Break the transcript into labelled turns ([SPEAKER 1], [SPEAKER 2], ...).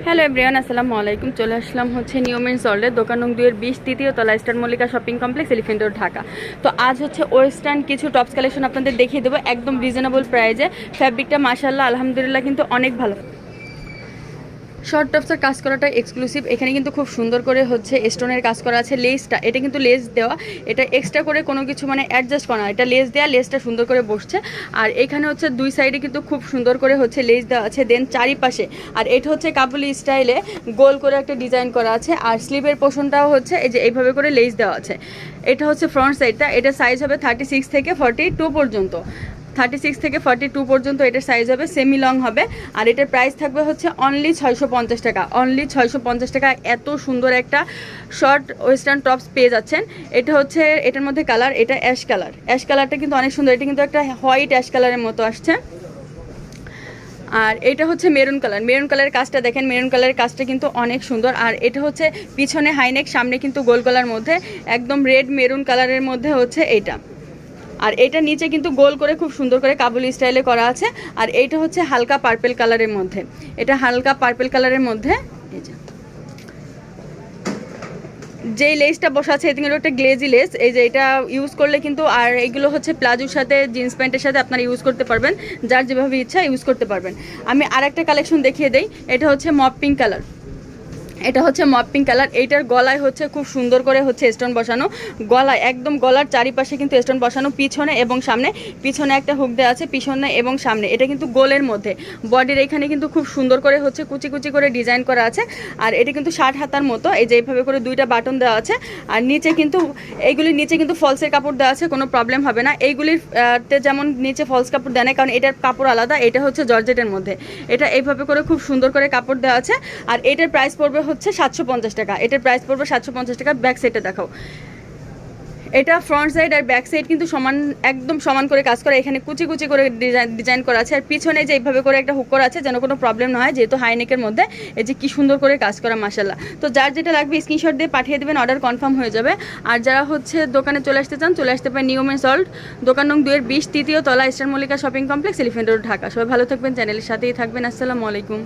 [SPEAKER 1] Hello everyone আসসালামু আলাইকুম। চলে আসলাম হচ্ছে নিয়মেন সল্টের দোকান নং দুইয়ের বিশ, তৃতীয় তলা, Star Mallika Shopping Complex, Elephant Road, Dhaka. তো আজ হচ্ছে ওয়েস্টার্ন কিছু টপস কালেকশন আপনাদের দেখিয়ে দেবো, একদম রিজনেবল প্রাইজে ফ্যাব্রিকটা মাসাল্লাহ আলহামদুলিল্লাহ, কিন্তু অনেক ভালো। শর্ট টপসের কাজ করাটা এক্সক্লুসিভ এখানে কিন্তু খুব সুন্দর করে হচ্ছে স্টোনের কাজ করা আছে। লেসটা এটা কিন্তু লেস দেওয়া। এটা এক্সট্রা করে কোনো কিছু মানে অ্যাডজাস্ট করা এটা লেস দেওয়া লেসটা সুন্দর করে বসছে। আর এখানে হচ্ছে দুই সাইডে কিন্তু খুব সুন্দর করে হচ্ছে লেস দেওয়া আছে। দেন চারিপাশে, আর এটা হচ্ছে কাবুলি স্টাইলে গোল করে একটা ডিজাইন করা আছে। আর স্লিভের পোষণটাও হচ্ছে এই যে এইভাবে করে লেস দেওয়া আছে। এটা হচ্ছে ফ্রন্ট সাইডটা এটা সাইজ হবে থার্টি সিক্স থেকে ফর্টি টু পর্যন্ত। থার্টি সিক্স থেকে ফর্টি টু পর্যন্ত এটার সাইজ হবে সেমি লং হবে। আর এটার প্রাইস থাকবে হচ্ছে অনলি ছয়শো পঞ্চাশ টাকা। অনলি ছয়শো পঞ্চাশ টাকা এত সুন্দর একটা শর্ট ওয়েস্টার্ন টপস পেয়ে যাচ্ছেন। এটা হচ্ছে, এটার মধ্যে কালার এটা অ্যাশ কালার অ্যাশ কালারটা কিন্তু অনেক সুন্দর। এটা কিন্তু একটা হোয়াইট অ্যাশ কালারের মতো আসছে। আর এটা হচ্ছে মেরুন কালার মেরুন কালারের কাজটা দেখেন মেরুন কালারের কাজটা কিন্তু অনেক সুন্দর। আর এটা হচ্ছে পিছনে হাইনেক সামনে কিন্তু গোল কালার মধ্যে। একদম রেড মেরুন কালারের মধ্যে হচ্ছে এইটা। আর এটা নিচে কিন্তু গোল করে খুব সুন্দর করে কাবুলি স্টাইলে করা আছে। আর এইটা হচ্ছে হালকা পার্পেল কালারের মধ্যে। এটা হালকা পার্পেল কালারের মধ্যে যে। যেই লেসটা বসা আছে, এদিকে একটা গ্লেজি লেস এই যে এটা ইউজ করলে কিন্তু আর এগুলো হচ্ছে প্লাজোর সাথে জিন্স প্যান্টের সাথে আপনারা ইউজ করতে পারবেন। যার যেভাবে ইচ্ছা ইউজ করতে পারবেন। আমি আর একটা কালেকশন দেখিয়ে দেই। এটা হচ্ছে মপ পিঙ্ক কালার এটা হচ্ছে মপ পিঙ্ক কালার এইটার গলায় হচ্ছে খুব সুন্দর করে হচ্ছে স্টোন বসানো। গলায়, একদম গলার চারিপাশে কিন্তু স্টোন বসানো পিছনে এবং সামনে। পিছনে একটা হুক দেওয়া আছে পিছনে এবং সামনে। এটা কিন্তু গোলের মধ্যে। বডির এখানে কিন্তু খুব সুন্দর করে হচ্ছে কুচি কুচি করে ডিজাইন করা আছে। আর এটা কিন্তু ষাট হাতার মতো। এই যে এইভাবে করে দুইটা বাটন দেওয়া আছে। আর নিচে কিন্তু এইগুলির নিচে কিন্তু ফলসের কাপড় দেওয়া আছে, কোনো প্রবলেম হবে না। এইগুলির যেমন নিচে ফলস কাপড় দেয় না, কারণ এটার কাপড় আলাদা। এটা হচ্ছে জর্জেটের মধ্যে। এটা এইভাবে করে খুব সুন্দর করে কাপড় দেওয়া আছে। আর এটার প্রাইস পড়বে হচ্ছে সাতশো পঞ্চাশ টাকা। এটার প্রাইস পড়বে সাতশো পঞ্চাশ টাকা। ব্যাক সাইডে দেখাও। এটা ফ্রন্ট সাইড আর ব্যাক সাইড কিন্তু সমান, একদম সমান করে কাজ করা। এখানে কুচি কুচি করে ডিজাইন ডিজাইন করা আছে। আর পিছনে যে এইভাবে করে একটা হুক করা আছে, যেন কোনো প্রবলেম না হয়, যেহেতু হাইনেকের মধ্যে। এই যে কী সুন্দর করে কাজ করা মাসাল্লাহ তো যার যেটা লাগবে স্ক্রিনশট দিয়ে পাঠিয়ে দেবেন অর্ডার কনফার্ম হয়ে যাবে। আর যারা হচ্ছে দোকানে চলে আসতে চান, চলে আসতে পারেন নিয়মে সল্ট দোকান নং দুয়ের বিশ, তৃতীয় তলা Star Mallika Shopping Complex Elephant Road Dhaka. সবাই ভালো থাকবেন চ্যানেলের সাথেই থাকবেন। আসসালামু আলাইকুম।